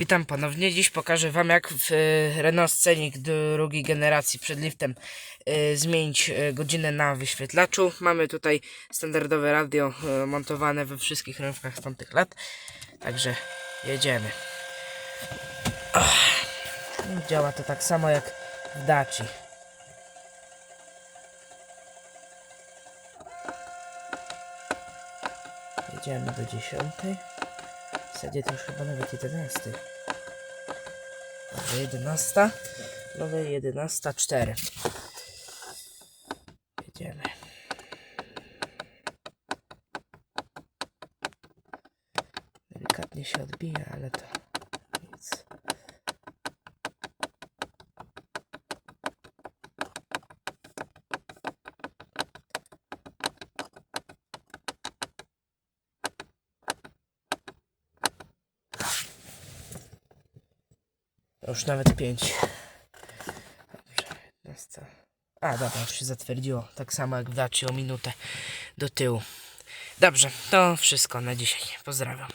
Witam ponownie. Dziś pokażę Wam, jak w e, Renault Scenic drugiej generacji przed liftem e, zmienić e, godzinę na wyświetlaczu. Mamy tutaj standardowe radio montowane we wszystkich rękach z tamtych lat. Także jedziemy. Działa to tak samo jak w Daci. Jedziemy do dziesiątej. W zasadzie to już chyba nawet 11. Może 11. Nowe 11, 4. Jedziemy. Delikatnie się odbija, ale to Już nawet 5. Dobrze, 11. A, dobra, już się zatwierdziło. Tak samo jak w o minutę do tyłu. Dobrze, to wszystko na dzisiaj. Pozdrawiam.